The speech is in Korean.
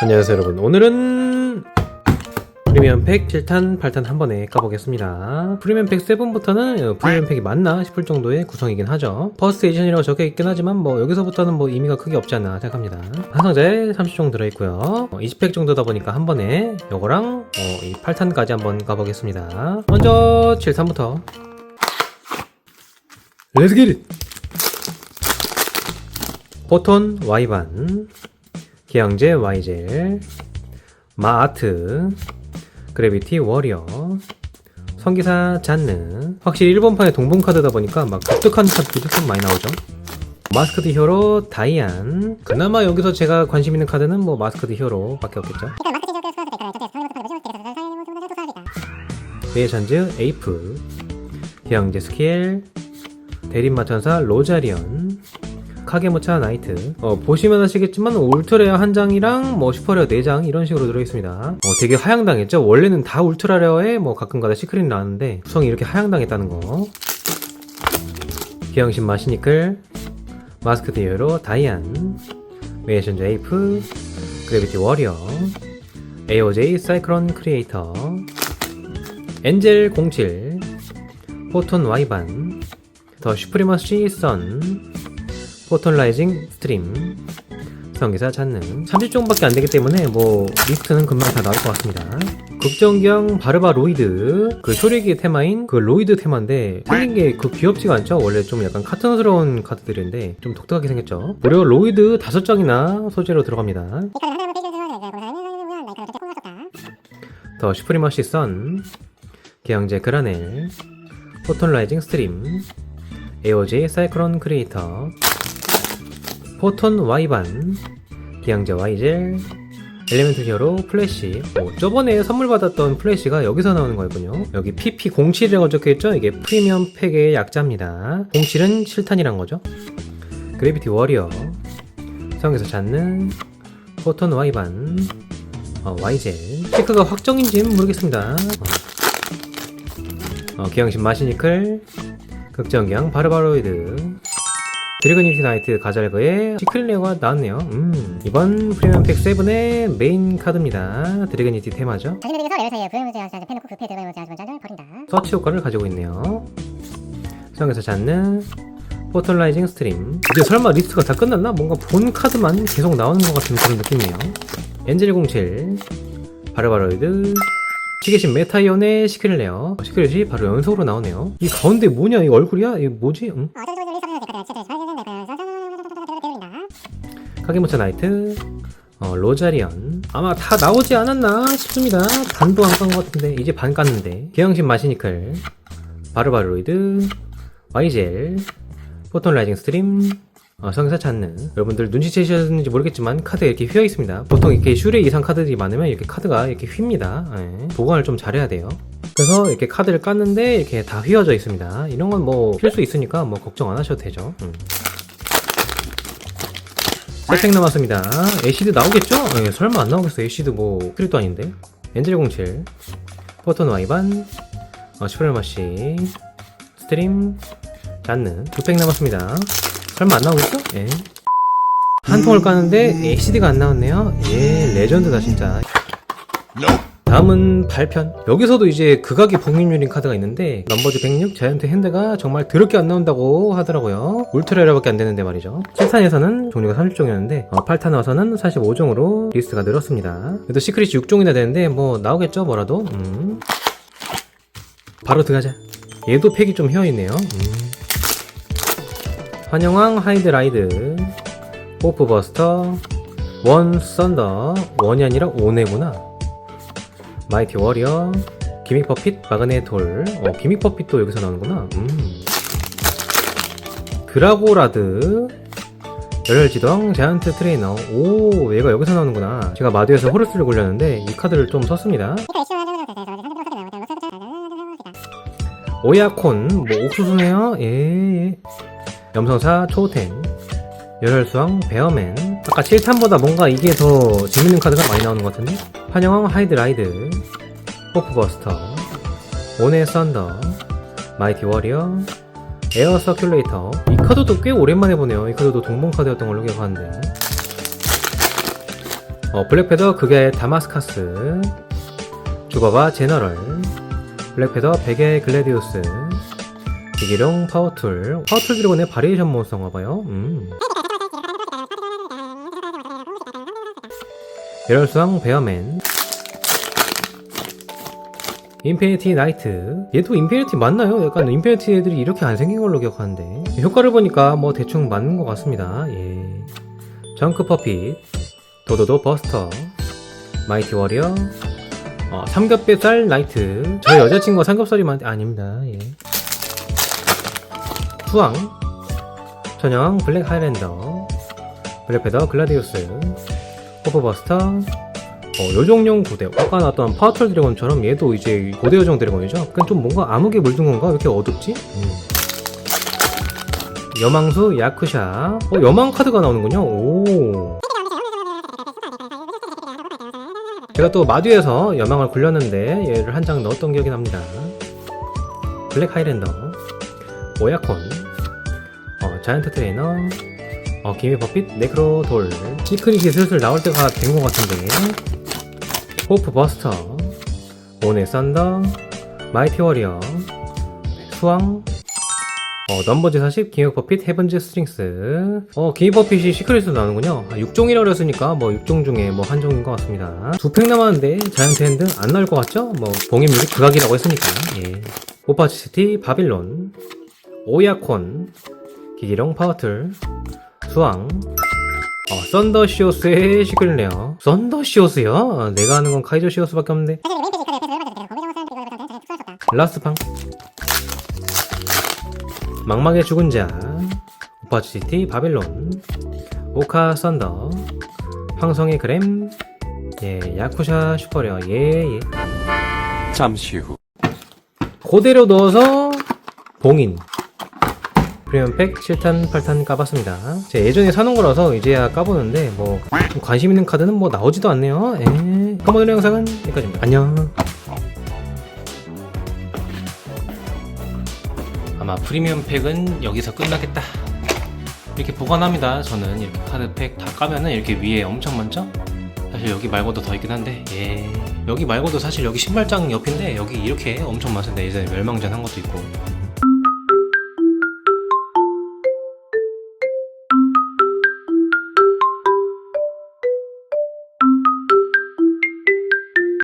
안녕하세요 여러분. 오늘은 프리미엄 팩 7탄 8탄 한 번에 까보겠습니다. 프리미엄 팩 7부터는 프리미엄 팩이 맞나 싶을 정도의 구성이긴 하죠. 퍼스트 에디션이라고 적혀있긴 하지만 뭐 여기서부터는 뭐 의미가 크게 없지 않나 생각합니다. 한 상자에 30종 들어있고요. 20팩 정도다 보니까 한 번에 요거랑 어, 이 8탄까지 한번 가보겠습니다. 먼저 7탄부터. 렛츠 기릿 포톤 Y반 기양제 Y젤 마아트 그래비티 워리어 성기사 잔느 확실히 일본판의 동봉 카드다 보니까 막 독특한 카드들이 좀 많이 나오죠 마스크드 히어로 다이안 그나마 여기서 제가 관심 있는 카드는 뭐 마스크드 히어로 밖에 없겠죠 메이션즈 에이프 기양제 스킬 대림마천사 로자리언 카게모차 나이트. 어, 보시면 아시겠지만 울트레어 한 장이랑 뭐 슈퍼레어 4장 이런 식으로 들어있습니다. 어, 되게 하향당했죠? 원래는 다 울트라레어에 뭐 가끔가다 시크릿 나왔는데 구성이 이렇게 하향당했다는 거. 기영신 마시니클 마스크 디어로 다이안 메이션즈 에이프 그래비티 워리어 AOJ 사이클론 크리에이터 엔젤 07 포톤 와이반 더 슈프리머시 선 포톤 라이징 스트림. 성기사 찾는. 30종밖에 안 되기 때문에 뭐 리스트는 금방 다 나올 것 같습니다. 극정경 바르바 로이드. 그 효리기 테마인 그 로이드 테마인데 생긴 게 그 귀엽지가 않죠? 원래 좀 약간 카툰스러운 카드들인데 좀 독특하게 생겼죠? 무려 로이드 5장이나 소재로 들어갑니다. 더 슈프리머시 선. 기영제 그라넬. 포톤 라이징 스트림. 에어제 사이클론 크리에이터 포톤 Y반 기양제 Y젤 엘리멘트 히어로 플래시. 오, 저번에 선물 받았던 플래시가 여기서 나오는 거였군요. 여기 PP07이라고 적혀있죠? 이게 프리미엄 팩의 약자입니다. 07은 7탄이란 거죠? 그래비티 워리어. 성에서 찾는 포톤 Y반 어, Y젤 체크가 확정인지는 모르겠습니다. 어, 어, 기양신 마시니클 극정경 바르바로이드 드래곤이티 나이트 가잘거의 시클레어가 나왔네요. 음, 이번 프리미엄 팩 7의 메인 카드입니다. 드래곤이티 테마죠. 자신의 덱에서 열사이에 부여무지 하지 펜놓고 급해 들어가지 않은 잔을 버린다. 서치 효과를 가지고 있네요. 수영에서 찾는 포털라이징 스트림. 이제 설마 리스트가 다 끝났나? 뭔가 본 카드만 계속 나오는 것 같은 그런 느낌이에요. 엔젤 07, 바르바로이드, 시계신 메타이온의 시클레어. 시클렛이 바로 연속으로 나오네요. 이 가운데 뭐냐? 이 얼굴이야? 이게 뭐지? 응? 카게모차 나이트, 어, 로자리언. 아마 다 나오지 않았나 싶습니다. 반도 안 깐 것 같은데, 이제 반 깠는데. 기영신 마시니클, 바르바로이드, 와이젤, 포톤 라이징 스트림, 어, 성사 찾는. 여러분들 눈치채셨는지 모르겠지만 카드가 이렇게 휘어 있습니다. 보통 이렇게 슈레 이상 카드들이 많으면 이렇게 카드가 이렇게 휩니다. 예. 보관을 좀 잘해야 돼요. 그래서 이렇게 카드를 깠는데 이렇게 다 휘어져 있습니다. 이런 건 뭐 필수 있으니까 뭐 걱정 안 하셔도 되죠. 음. 세팩 남았습니다. 에시드 나오겠죠? 예, 설마 안 나오겠어. 에시드 뭐 크립도 아닌데. 엔젤 07, 포톤 와이반, 어, 슈퍼마시, 스트림, 잔느 두팩 남았습니다. 설마 안 나오겠어? 예. 한 통을 까는데 에시드가 안 나왔네요. 예, 레전드다 진짜. 다음은 발편. 여기서도 이제 극악의 복립률인 카드가 있는데 넘버즈 106 자이언트 핸드가 정말 더럽게 안 나온다고 하더라고요. 울트라레어밖에 안 되는데 말이죠. 7탄에서는 종류가 30종이었는데 어, 8탄 와서는 45종으로 리스트가 늘었습니다. 그래도 시크릿이 6종이나 되는데 뭐 나오겠죠 뭐라도. 음. 바로 들어가자. 얘도 팩이 좀 휘어있네요. 음. 환영왕 하이드라이드 호프버스터 원 썬더 원이 아니라 오네구나 마이티 워리어 기믹 퍼핏 마그네 돌. 어, 기믹 퍼핏도 여기서 나오는구나. 음. 드라고라드 열혈지덩 자이언트 트레이너. 오 얘가 여기서 나오는구나. 제가 마두에서 호르스를 굴렸는데 이 카드를 좀 썼습니다. 오야콘 뭐 옥수수네요? 예, 예. 염성사 초텐. 열혈수왕 베어맨. 아까 7탄보다 뭔가 이게 더 재밌는 카드가 많이 나오는 것 같은데? 환영왕 하이드라이드 호프버스터 온의 썬더 마이티 워리어 에어 서큘레이터. 이 카드도 꽤 오랜만에 보네요. 이 카드도 동봉 카드였던 걸로 기억하는데. 어, 블랙패더 극의 다마스카스 주바바 제너럴 블랙패더 베개 글래디우스 기기룡 파워툴. 파워툴 드래곤의 바리에이션 몬스터인가 봐요. 음. 배럴수왕 베어맨 인피니티 나이트 얘도 인피니티 맞나요? 약간 인피니티 애들이 이렇게 안 생긴 걸로 기억하는데 효과를 보니까 뭐 대충 맞는 것 같습니다 예. 정크 퍼핏 도도도 버스터 마이티 워리어 어, 삼겹뱃살 나이트 저희 여자친구가 삼겹살이 많 아닙니다 예. 투왕 천영 블랙 하이랜더 블랙패더 글라디우스 호프버스터 어, 요정용 고대 아까 나왔던 파워털 드래곤처럼 얘도 이제 고대 요정 드래곤이죠? 그건 좀 뭔가 암흑에 물든 건가? 왜 이렇게 어둡지? 음. 여망수 야쿠샤. 어 여망 카드가 나오는군요? 오. 제가 또 마듀에서 여망을 굴렸는데 얘를 한 장 넣었던 기억이 납니다. 블랙 하이랜더. 오야콘. 어, 자이언트 트레이너. 어, 기미 버핏. 네크로 돌. 시크릿이 슬슬 나올 때가 된 것 같은데 호프 버스터. 오네 썬더. 마이티 워리어. 수왕. 어, 넘버즈 40 기미 버핏 헤븐즈 스트링스. 어 기미 버핏이 시크릿으로 나오는군요. 아, 6종이라고 그랬으니까 뭐 6종 중에 뭐 한 종인 것 같습니다. 두 팩 남았는데 자이언트 핸드 안 나올 것 같죠? 뭐 봉인물이 극악이라고 했으니까. 예. 오파치시티 바빌론. 오야콘 기기령 파워틀 수왕 어, 썬더시오스의 시글레어. 썬더시오스요? 어, 내가 아는 건 카이저시오스밖에 없는데. 라스팡. 망망의 죽은 자. 오파치시티 바빌론. 오카 썬더. 황성의 그램. 예 야쿠샤 슈퍼레어. 예 예. 잠시 후. 그대로 넣어서 봉인 프리미엄 팩 7탄 8탄 까봤습니다. 제가 예전에 사놓은 거라서 이제야 까보는데 뭐좀 관심 있는 카드는 뭐 나오지도 않네요. 에 그럼 오늘 영상은 여기까지입니다. 안녕. 아마 프리미엄 팩은 여기서 끝나겠다. 이렇게 보관합니다. 저는 이렇게 카드 팩 다 까면은 이렇게 위에 엄청 많죠 사실 여기 말고도 더 있긴 한데 예. 여기 말고도 사실 여기 신발장 옆인데 여기 이렇게 엄청 많습니다. 예전에 멸망전 한 것도 있고